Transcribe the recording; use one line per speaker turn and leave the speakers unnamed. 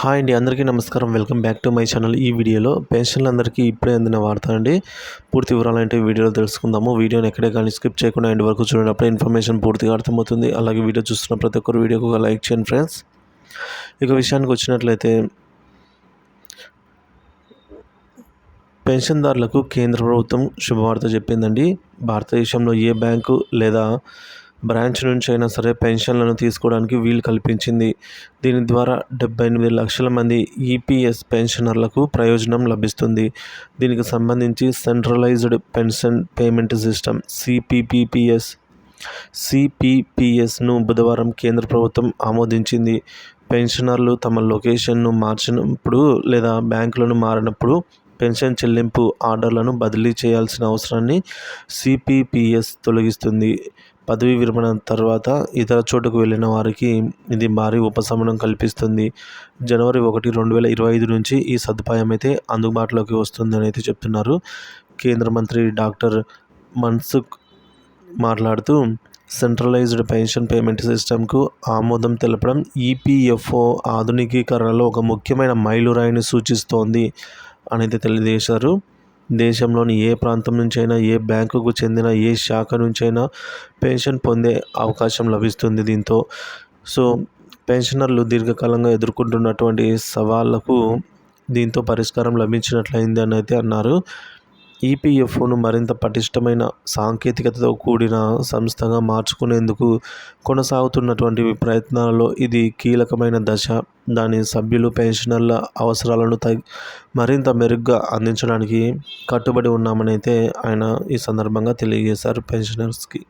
Hi అండి అందరికీ నమస్కారం. Welcome back to my channel. ఈ వీడియోలో పెన్షన్లందరికీ ఇప్పుడే అందిన వార్త అండి. పూర్తి వివరాలు అంటే వీడియోలో తెలుసుకుందాము. వీడియోని ఎక్కడే కానీ స్కిప్ చేయకుండా ఎండ్ వరకు చూడండి. ఇన్ఫర్మేషన్ పూర్తిగా అర్థమవుతుంది. అలాగే వీడియో చూస్తున్న ప్రతి ఒక్కరు వీడియోకి ఒక లైక్ చేయండి ఫ్రెండ్స్. ఇక విషయానికి వచ్చినట్లయితే పెన్షన్దారులకు కేంద్ర ప్రభుత్వం శుభవార్త చెప్పిందండి. భారతదేశంలో ఏ బ్యాంకు లేదా బ్రాంచ్ నుంచి అయినా సరే పెన్షన్లను తీసుకోవడానికి వీలు కల్పించింది. దీని ద్వారా డెబ్బై ఎనిమిది లక్షల మంది ఈపీఎస్ పెన్షనర్లకు ప్రయోజనం లభిస్తుంది. దీనికి సంబంధించి centralized pension payment system CPPPS సిపిపిఎస్ను బుధవారం కేంద్ర ప్రభుత్వం ఆమోదించింది. పెన్షనర్లు తమ లొకేషన్ను మార్చినప్పుడు లేదా బ్యాంకులను మారినప్పుడు పెన్షన్ చెల్లింపు ఆర్డర్లను బదిలీ చేయాల్సిన అవసరాన్ని సిపిపిఎస్ తొలగిస్తుంది. పదవీ విరమణ తర్వాత ఇతర చోటుకు వెళ్ళిన వారికి ఇది భారీ ఉపశమనం కల్పిస్తుంది. జనవరి ఒకటి రెండు వేల ఇరవై ఐదు నుంచి ఈ సదుపాయం అయితే అందుబాటులోకి వస్తుందని అయితే చెప్తున్నారు. కేంద్ర మంత్రి డాక్టర్ మన్సుఖ్ మాట్లాడుతూ సెంట్రలైజ్డ్ పెన్షన్ పేమెంట్ సిస్టమ్కు ఆమోదం తెలపడం ఈపీఎఫ్ఓ ఆధునికీకరణలో ఒక ముఖ్యమైన మైలురాయిని సూచిస్తోంది. అనేది తెలియజేశారు. దేశంలోని ఏ ప్రాంతం నుంచైనా ఏ బ్యాంకుకు చెందిన ఏ శాఖ నుంచైనా పెన్షన్ పొందే అవకాశం లభిస్తుంది దీంతో. సో పెన్షనర్లు దీర్ఘకాలంగా ఎదుర్కొంటున్నటువంటి సవాళ్ళకు దీంతో పరిష్కారం లభించినట్లయింది అని అయితే అన్నారు. ఈపీఎఫ్ఓను మరింత పటిష్టమైన సాంకేతికతతో కూడిన సంస్థగా మార్చుకునేందుకు కొనసాగుతున్నటువంటి ప్రయత్నాలలో ఇది కీలకమైన దశ. దాని సభ్యులు పెన్షనర్ల అవసరాలను తగ్ మరింత మెరుగ్గా అందించడానికి కట్టుబడి ఉన్నామని అయితే ఆయన ఈ సందర్భంగా తెలియజేశారు పెన్షనర్స్కి.